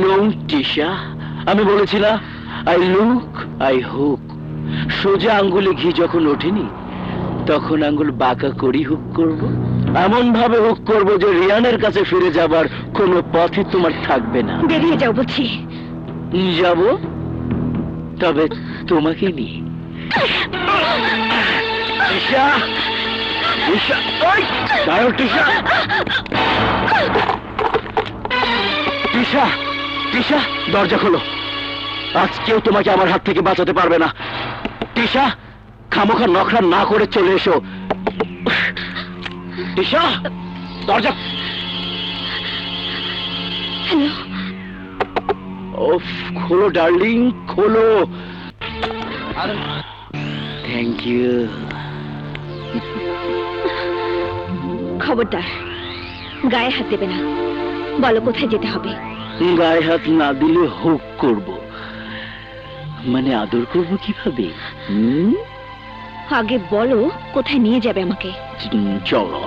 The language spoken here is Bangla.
নো টিশা আমি বলেছি না আই লুক আই হুক সোজা আঙ্গুলে ঘি যখন ওঠেনি তখন আঙ্গুল বাঁকা করি হুক করব। এমন ভাবে হুক করব যে রিয়ানের কাছে ফিরে যাবার কোনো পথই তোমার থাকবে না। বেরিয়ে যাও বলছি যাব তবে তোমাকে নিয়ে। টিশা টিশা ওই টিশা টিশা টিশা দরজা খোলো। আজ কেউ তোমাকে আমার হাত থেকে বাঁচাতে পারবে না। তৃষা খামোখা নখরা না করে চলে এসো। টিশা দরজা ওফ খোলো ডার্লিং খোলো। থ্যাংক ইউ খবরদার গায়ে হাত দেবে না। বলো কোথায় যেতে হবে? গায়ে হাত না দিলে হোক করব। মানে আদর করব কীভাবে? আগে বলো কোথায় নিয়ে যাবে আমাকে? চলো।